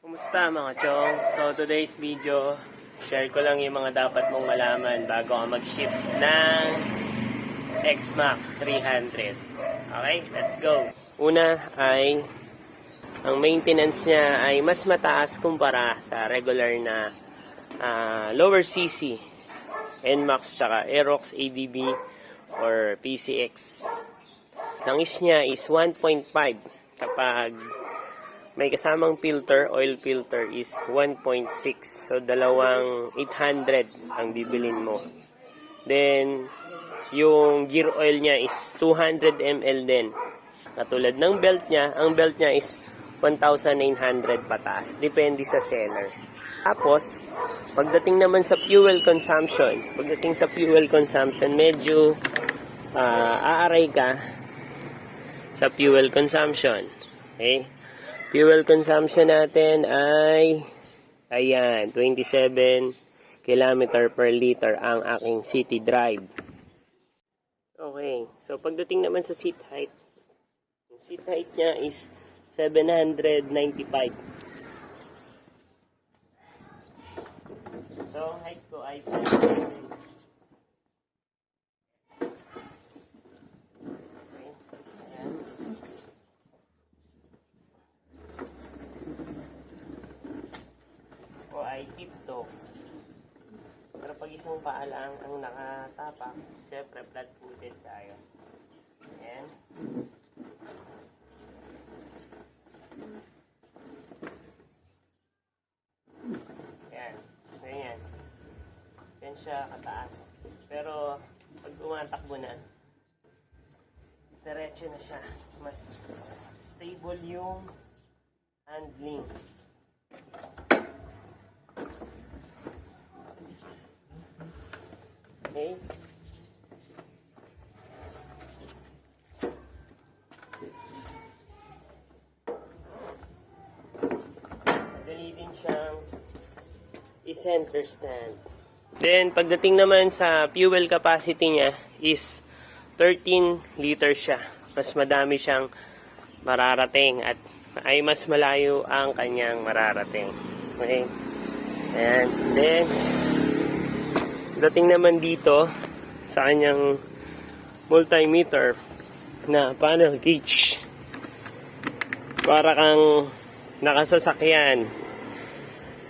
Kumusta mga chong? So today's video, share ko lang yung mga dapat mong malaman bago ka mag-ship ng X-Max 300. Okay, let's go. Una ay, ang maintenance niya ay mas mataas kumpara sa regular na ah, lower CC, NMAX tsaka Aerox ADB or PCX. Langis niya is 1.5 kapag may kasamang filter, oil filter is 1.6. So, dalawang 800 ang bibilin mo. Then, yung gear oil niya is 200 ml din. Katulad ng belt niya, ang belt niya is 1,900 pataas. Depende sa seller. Tapos, pagdating naman sa fuel consumption, pagdating sa fuel consumption, medyo ah, aaray ka sa fuel consumption. Okay? Fuel consumption natin ay ayan, 27 km per liter ang aking city drive. Okay, so pagdating naman sa seat height, yung seat height niya is 795. So, height ko ay 7. Ay tiptoe. Pero pag isang paa lang ang nakatapak, syempre flat-footed tayo. Ayan. Ayan. Ganyan. Yan siya kataas. Pero pag tumatakbo na, diretso na siya. Mas stable yung handling. Okay. Madali din siyang i-center stand. Then, pagdating naman sa fuel capacity niya is 13 liters siya. Mas madami siyang mararating at ay mas malayo ang kanyang mararating. Okay? Ayan. Then, Dating naman dito sa kanyang multimeter na panel gauge. Para kang nakasasakyan.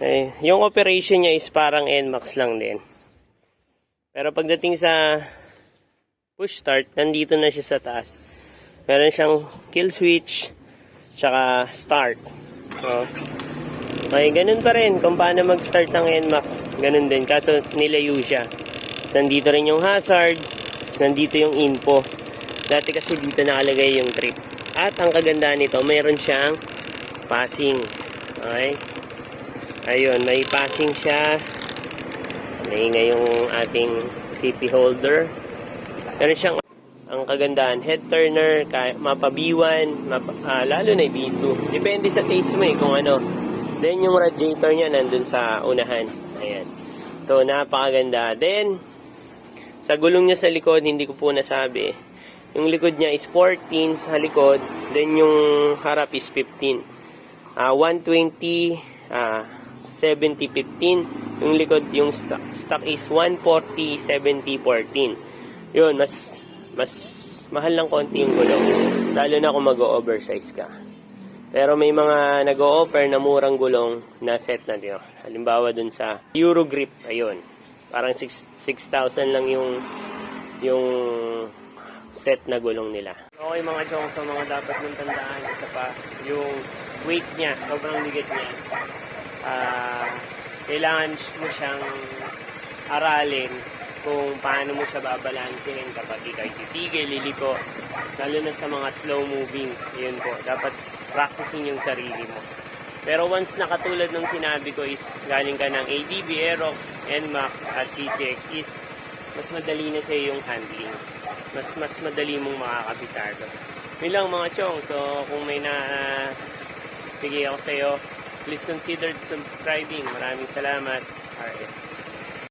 Eh, yung operation niya is parang NMAX lang din. Pero pagdating sa push start, nandito na siya sa taas. Meron siyang kill switch, tsaka start. Oh. Ay, ganun pa rin kung paano mag-start ng NMAX. Ganun din, kaso nilayo siya. Tapos nandito rin yung hazard, tapos nandito yung info. Dati kasi dito nakalagay yung trip. At ang kagandahan nito, mayroon siyang passing. Okay? Ayun, may passing siya. May nga yung ating CP holder. Meron siyang ang kagandahan, head turner, kaya, mapa B1, mapa, ah, lalo na B2. Depende sa taste mo eh, kung ano. Then yung radiator niya nandun sa unahan. Ayan. So napakaganda. Then sa gulong niya sa likod, hindi ko po nasabi. Yung likod niya is 14 sa likod. Then yung harap is 15. Ah 120, ah 70, 15. Yung likod, yung stock, stock is 140, 70, 14. Yun, mas mas mahal lang konti yung gulong. Lalo na kung mag-oversize ka. Pero may mga nag-o-offer na murang gulong na set na dito. Halimbawa dun sa Eurogrip, ayun. Parang 6 6,000 lang yung yung set na gulong nila. Okay mga chong, so mga dapat mong tandaan isa pa yung weight niya, sobrang bigat niya. Ah, kailangan mo siyang aralin kung paano mo siya babalansin kapag ikaw titigil, liliko, lalo na sa mga slow moving. Yun po, dapat practicing yung sarili mo. Pero once na ng sinabi ko is galing ka ng ADB, Aerox, NMAX at PCX is mas madali na sa yung handling. Mas mas madali mong makakabisado. Yun lang mga chong. So kung may na bigay ako sa iyo, please consider subscribing. Maraming salamat. RS.